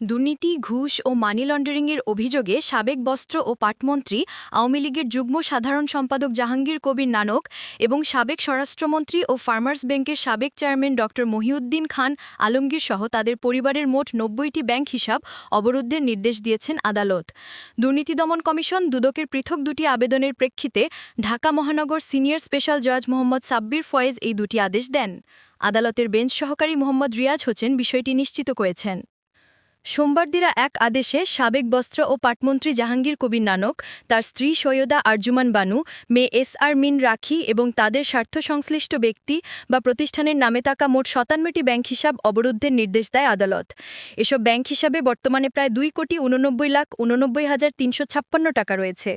দুর্নীতি, ঘুষ ও মানি লন্ডারিংয়ের অভিযোগে সাবেক বস্ত্র ও পাটমন্ত্রী, আওয়ামী লীগের যুগ্ম সাধারণ সম্পাদক জাহাঙ্গীর কবির নানক এবং সাবেক স্বরাষ্ট্রমন্ত্রী ও ফার্মার্স ব্যাংকের সাবেক চেয়ারম্যান ড মহিউদ্দিন খান আলমগীর সহ তাদের পরিবারের মোট নব্বইটি ব্যাংক হিসাব অবরুদ্ধের নির্দেশ দিয়েছেন আদালত। দুর্নীতি দমন কমিশন দুদকের পৃথক দুটি আবেদনের প্রেক্ষিতে ঢাকা মহানগর সিনিয়র স্পেশাল জজ মোহাম্মদ সাব্বির ফয়েজ এই দুটি আদেশ দেন। আদালতের বেঞ্চ সহকারী মোহাম্মদ রিয়াজ হোসেন বিষয়টি নিশ্চিত করেছেন। সোমবার দিরা এক আদেশে সাবেক বস্ত্র ও পাটমন্ত্রী জাহাঙ্গীর কবির নানক, তার স্ত্রী সৈয়দা আর্জুমান বানু, মেয়ে এস আর মিন রাখি এবং তাদের স্বার্থ সংশ্লিষ্ট ব্যক্তি বা প্রতিষ্ঠানের নামে থাকা মোট সাতান্নটি ব্যাংক হিসাব অবরুদ্ধের নির্দেশ দেয় আদালত। এসব ব্যাংক হিসাবে বর্তমানে প্রায় দুই কোটি উননব্বই লাখ উননব্বই হাজার তিনশো টাকা রয়েছে।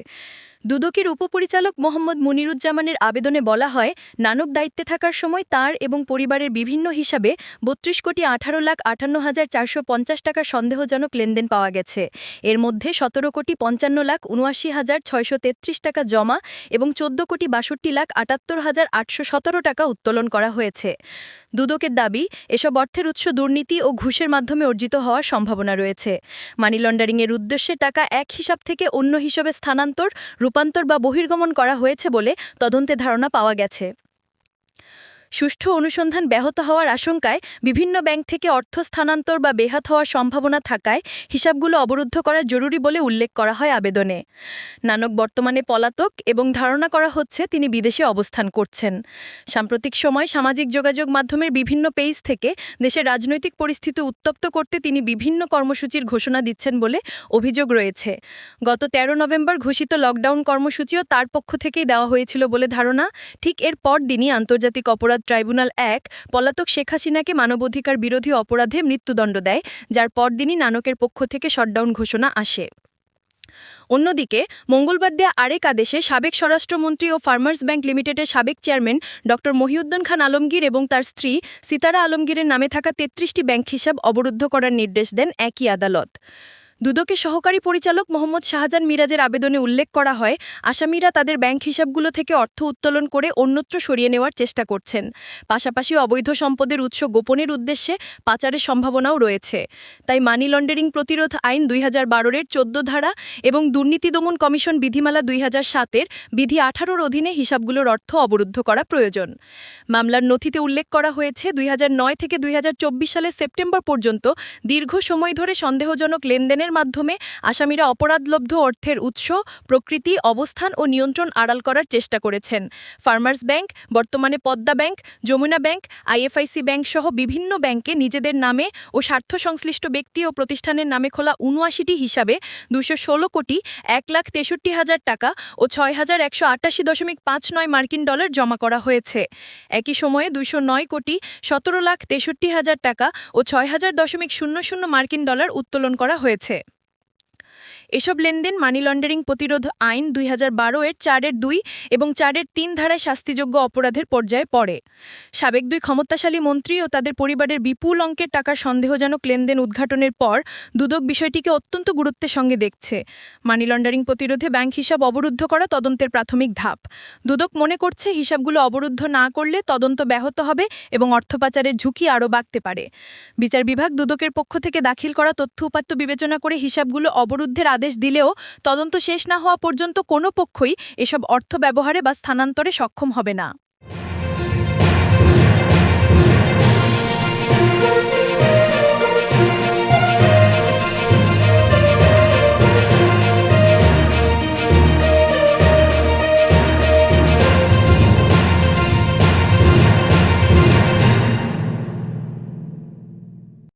দুদকের উপপরিচালক মোহাম্মদ মুনিরুজ্জামানের আবেদনে বলা হয়, নানক দায়িত্বে থাকার সময় তার এবং পরিবারের বিভিন্ন হিসাবে বত্রিশ কোটি আঠারো লাখ আটান্ন হাজার চারশো পঞ্চাশ টাকা সন্দেহজনক লেনদেন পাওয়া গেছে। এর মধ্যে সতেরো কোটি পঞ্চান্ন লাখ উনআশি হাজার ছয়শো তেত্রিশ টাকা জমা এবং চোদ্দ কোটি বাষট্টি লাখ আটাত্তর হাজার আটশো সতেরো টাকা উত্তোলন করা হয়েছে। দুদকের দাবি, এসব অর্থের উৎস দুর্নীতি ও ঘুষের মাধ্যমে অর্জিত হওয়ার সম্ভাবনা রয়েছে। মানি লন্ডারিংয়ের উদ্দেশ্যে টাকা এক হিসাব থেকে অন্য হিসাবে স্থানান্তর রূপান্তর বা বহির্গমন করা হয়েছে বলে তদন্তে ধারণা পাওয়া গেছে। সুষ্ঠু অনুসন্ধান ব্যাহত হওয়ার আশঙ্কায় বিভিন্ন ব্যাংক থেকে অর্থ স্থানান্তর বা বেহাত হওয়ার সম্ভাবনা থাকায় হিসাবগুলো অবরুদ্ধ করা জরুরি বলে উল্লেখ করা হয় আবেদনে। নানক বর্তমানে পলাতক এবং ধারণা করা হচ্ছে তিনি বিদেশে অবস্থান করছেন। সাম্প্রতিক সময় সামাজিক যোগাযোগ মাধ্যমের বিভিন্ন পেজ থেকে দেশের রাজনৈতিক পরিস্থিতি উত্তপ্ত করতে তিনি বিভিন্ন কর্মসূচির ঘোষণা দিচ্ছেন বলে অভিযোগ রয়েছে। গত ১৩ নভেম্বর ঘোষিত লকডাউন কর্মসূচিও তার পক্ষ থেকেই দেওয়া হয়েছিল বলে ধারণা। ঠিক এর পর দিনই আন্তর্জাতিক অপরাধ ট্রাইব্যুনাল এক, পলাতক শেখ হাসিনাকে মানবাধিকার বিরোধী অপরাধে মৃত্যুদণ্ড দেয়, যার পরদিনই নানকের পক্ষ থেকে শটডাউন ঘোষণা আসে। অন্যদিকে, মঙ্গলবার দেয়া আরেক আদেশে সাবেক স্বরাষ্ট্রমন্ত্রী ও ফার্মার্স ব্যাংক লিমিটেডের সাবেক চেয়ারম্যান ড. মহিউদ্দিন খান আলমগীর এবং তার স্ত্রী সিতারা আলমগীরের নামে থাকা তেত্রিশটি ব্যাংক হিসাব অবরুদ্ধ করার নির্দেশ দেন একই আদালত। দুদকের সহকারী পরিচালক মোহাম্মদ শাহজাহান মিরাজের আবেদনে উল্লেখ করা হয়, আসামিরা তাদের ব্যাংক হিসাবগুলো থেকে অর্থ উত্তোলন করে অন্যত্র সরিয়ে নেওয়ার চেষ্টা করছেন। পাশাপাশি অবৈধ সম্পদের উৎস গোপনের উদ্দেশ্যে পাচারের সম্ভাবনাও রয়েছে। তাই মানি লন্ডারিং প্রতিরোধ আইন দুই হাজার বারোর চোদ্দ ধারা এবং দুর্নীতি দমন কমিশন বিধিমালা দুই হাজার সাতের বিধি আঠারোর অধীনে হিসাবগুলোর অর্থ অবরুদ্ধ করা প্রয়োজন। মামলার নথিতে উল্লেখ করা হয়েছে, দুই হাজার নয় থেকে দুই হাজার চব্বিশ সালের সেপ্টেম্বর পর্যন্ত দীর্ঘ সময় ধরে সন্দেহজনক লেনদেনের আইনের মাধ্যমে আসামিরা অপরাধলব্ধ অর্থের উৎস, প্রকৃতি, অবস্থান ও নিয়ন্ত্রণ আড়াল করার চেষ্টা করেছেন। ফার্মার্স ব্যাংক, বর্তমানে Padma bank, Jamuna bank, IFIC bank সহ বিভিন্ন ব্যাংকে নিজেদের নামে ও স্বার্থ সংশ্লিষ্ট ব্যক্তি ও প্রতিষ্ঠানের নামে খোলা উনআশিটি হিসাবে দুশো কোটি, এক লাখ তেষট্টি হাজার টাকা ও ছয় হাজার একশো আটাশি দশমিক পাঁচ নয় মার্কিন ডলার জমা করা হয়েছে। একই সময়ে দুশো নয় কোটি, সতেরো লাখ তেষট্টি হাজার টাকা ও ছয় হাজার দশমিক শূন্য শূন্য মার্কিন ডলার উত্তোলন করা হয়েছে। এসব লেনদেন মানি লন্ডারিং প্রতিরোধ আইন দুই হাজার বারো এর চারের দুই এবং চারের তিন ধারায় শাস্তিযোগ্য অপরাধের পর্যায়ে পড়ে। সাবেক দুই ক্ষমতাশালী মন্ত্রী ও তাদের পরিবারের বিপুল অঙ্কের টাকার সন্দেহজনক লেনদেন উদ্ঘাটনের পর দুদক বিষয়টিকে অত্যন্ত গুরুত্বের সঙ্গে দেখছে। মানি লন্ডারিং প্রতিরোধে ব্যাংক হিসাব অবরুদ্ধ করা তদন্তের প্রাথমিক ধাপ। দুদক মনে করছে হিসাবগুলো অবরুদ্ধ না করলে তদন্ত ব্যাহত হবে এবং অর্থপাচারের ঝুঁকি আরও বাড়তে পারে। বিচার বিভাগ দুদকের পক্ষ থেকে দাখিল করা তথ্য উপাত্ত বিবেচনা করে হিসাবগুলো অবরুদ্ধের আদেশ দিলেও তদন্ত শেষ না হওয়া পর্যন্ত কোনো পক্ষই এসব অর্থ ব্যবহারে বা স্থানান্তরে সক্ষম হবে না।